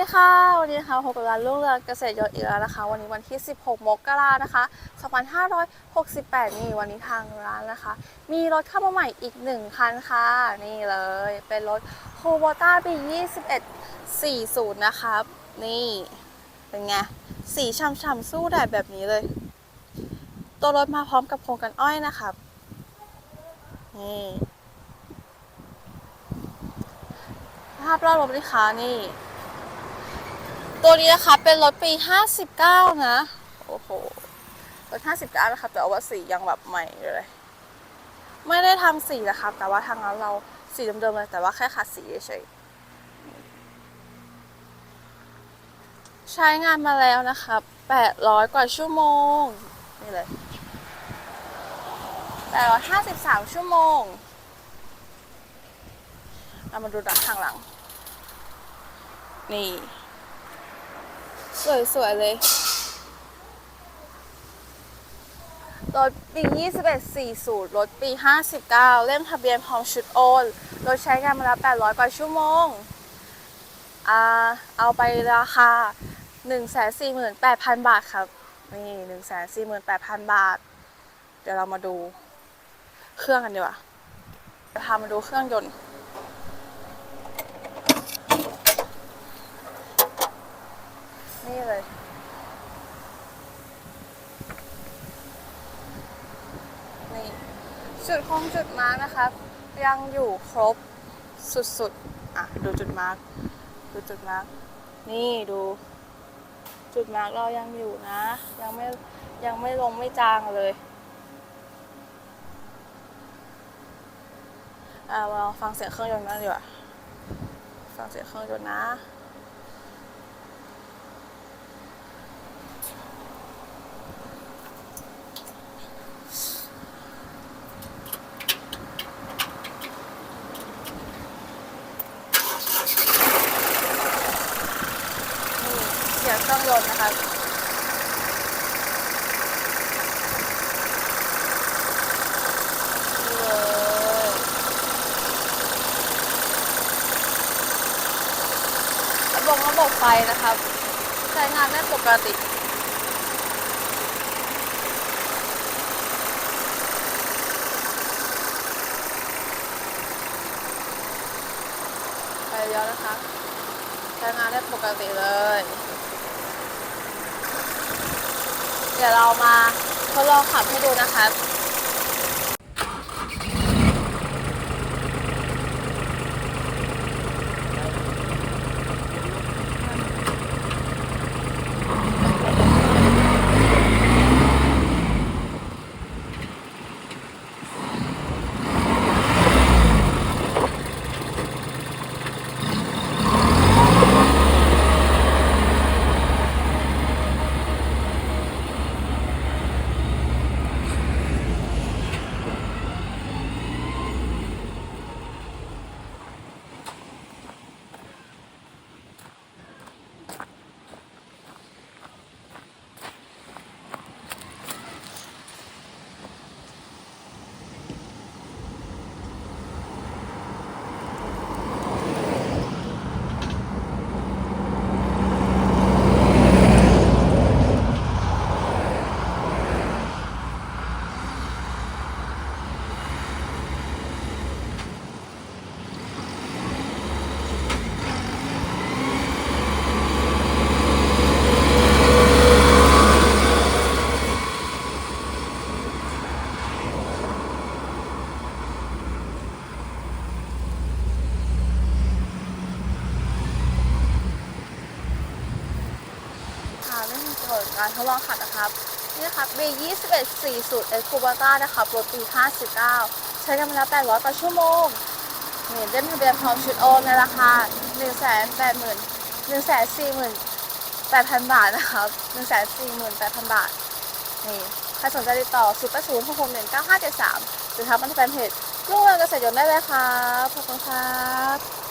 ดีค่ะ วันนี้นะคะพบกับร้านรุ่งเรือเกษตรยศอีกแล้วนะคะ วันนี้วันที่ 16 มกรานะคะ 2568 นี่วันนี้ทางร้านนะคะ มีรถเข้ามาใหม่อีกหนึ่งคันค่ะ นี่เลยเป็นรถโคโบต้าปี2140 นะครับนี่เป็นไง สีฉ่ำๆสู้แดดแบบนี้เลย ตัวรถมาพร้อมกับโครงกันอ้อยนะครับนี่ภาพรอบรถนะคะนี่ ตัวนี้นะคะเป็นรถปี 59 นะ โอ้โห รถ 59 นะครับแต่ว่าสียังแบบใหม่อยู่เลย ไม่ได้ทำสีนะครับแต่ว่าทางร้านเราสีเดิมๆเลยแต่ว่าแค่ขัดสีเฉยใช้งานมาแล้วนะครับ800 กว่าชั่วโมง นี่เลย853 ชั่วโมงเรามาดูด้านข้างหลัง นี่ สวย ๆ เลยรถปี 2140 รถปี 59 เล่มทะเบียนพร้อมชุดโอน รถใช้งานมาแล้ว 800 กว่าชั่วโมง อ่า เอาไปราคา 148,000 บาทครับ นี่ 148,000 บาท เดี๋ยวเรามาดูเครื่องกันดีกว่าจะพามาดูเครื่องยนต์ นี่เลย นี่ จุดคงจุดมาร์กนะครับยังอยู่ครบสุดๆ อะ ดูจุดมาร์กดูจุดมาร์กนี่ดู จุดมาร์กเรายังอยู่นะ ยังไม่ยังไม่ลงไม่จางเลยอ่าเราฟังเสียงเครื่องยนต์กันดีกว่าฟังเสียงเครื่องยนต์นะ นี่เสียงเครื่องยนต์นะคะเลยระบบระบบไฟนะครับ ใช้งานได้ปกติไปเยอะนะคะใช้งานได้ปกติเลย เดี๋ยวเรามาทดลองขับให้ดูนะคะไม่มีผล การทดลองขับนะครับนี่นะครับ B 21 40 e c u b a t a นะครับรถปี 59 ใช้กันมาแล้ว800กว่าชั่วโมงนี่เล่มทะเบียนพร้อมชุดโอนในราคา 1 8 0 0 0 1 4 8,000 บาทนะครับ 148,000 บาท นี่ใครสนใจติดต่อ 0 8 0 6 6 1 9 5 7 3 หรือทักมาที่แฟนเพจรุ่งเรืองเกษตรยนต์ได้เลยครับ ขอบคุณครับ